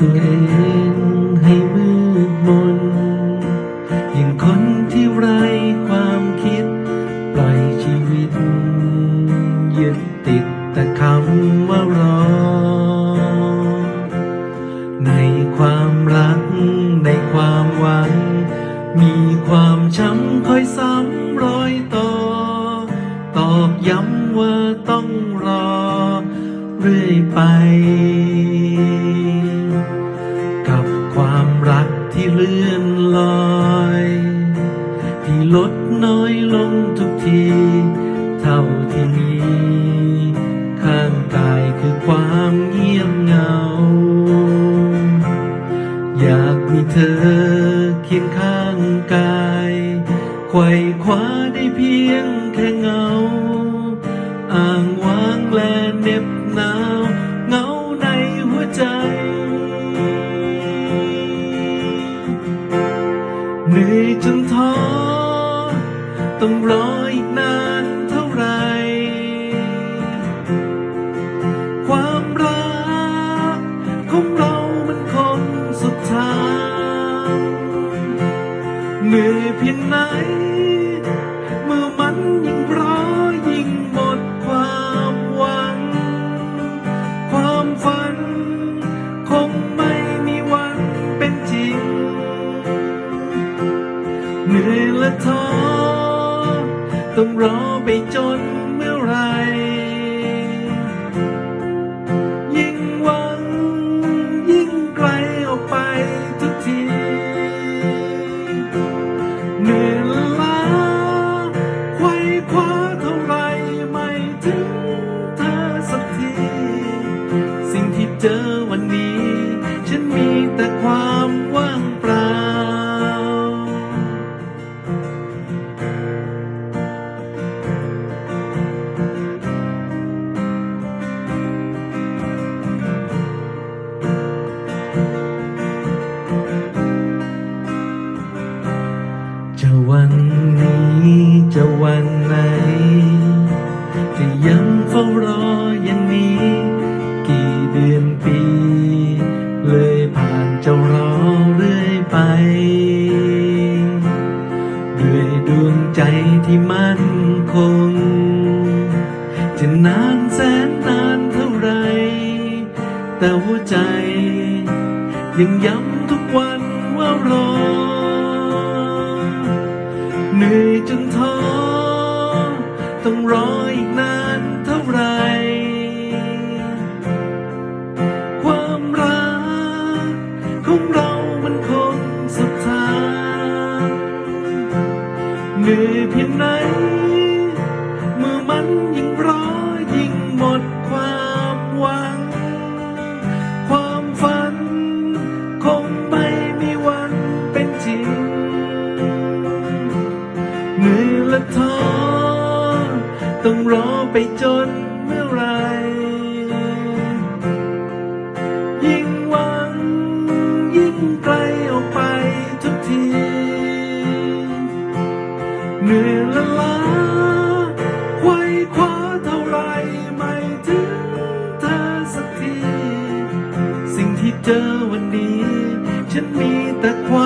ตัวเองให้มืดมนอย่างคนที่ไร้ความคิด ปล่อยชีวิต ยึดติดแต่คำว่ารอ ในความรัก ในความหวัง มีความช้ำคอยซ้ำรอยต่อ ตอกย้ำว่าต้องรอ เรื่อยไป ที่เลื่อนลอย ที่ลดน้อยลงทุกที เท่าที่มี ข้างกายคือความเงียบเหงา อยากมีเธอเคียงข้างกายไขว่คว้าได้เพียงแค่เงา อ่างว้างและเน็บหนาว จนท้อต้องรออีกนาน ต้องรอไปจนเมื่อไร จะวันไหน จะยังเฝ้ารออย่างนี้ กี่เดือนปี เลยผ่านจะรอเรื่อยไป ด้วยดวงใจที่มั่นคง จะนานแสนนานเท่าไร แต่หัวใจ ยังย้ำทุกวันว่ารอเห เหนื่อยเพียงไหน เมื่อมันยิ่งรอยิ่งหมดความหวัง ความฝัน คงไม่มีวันเป็นจริง เหนื่อยและท้อต้องรอไปจนเมื่อไหร ฉันมีแต่ความ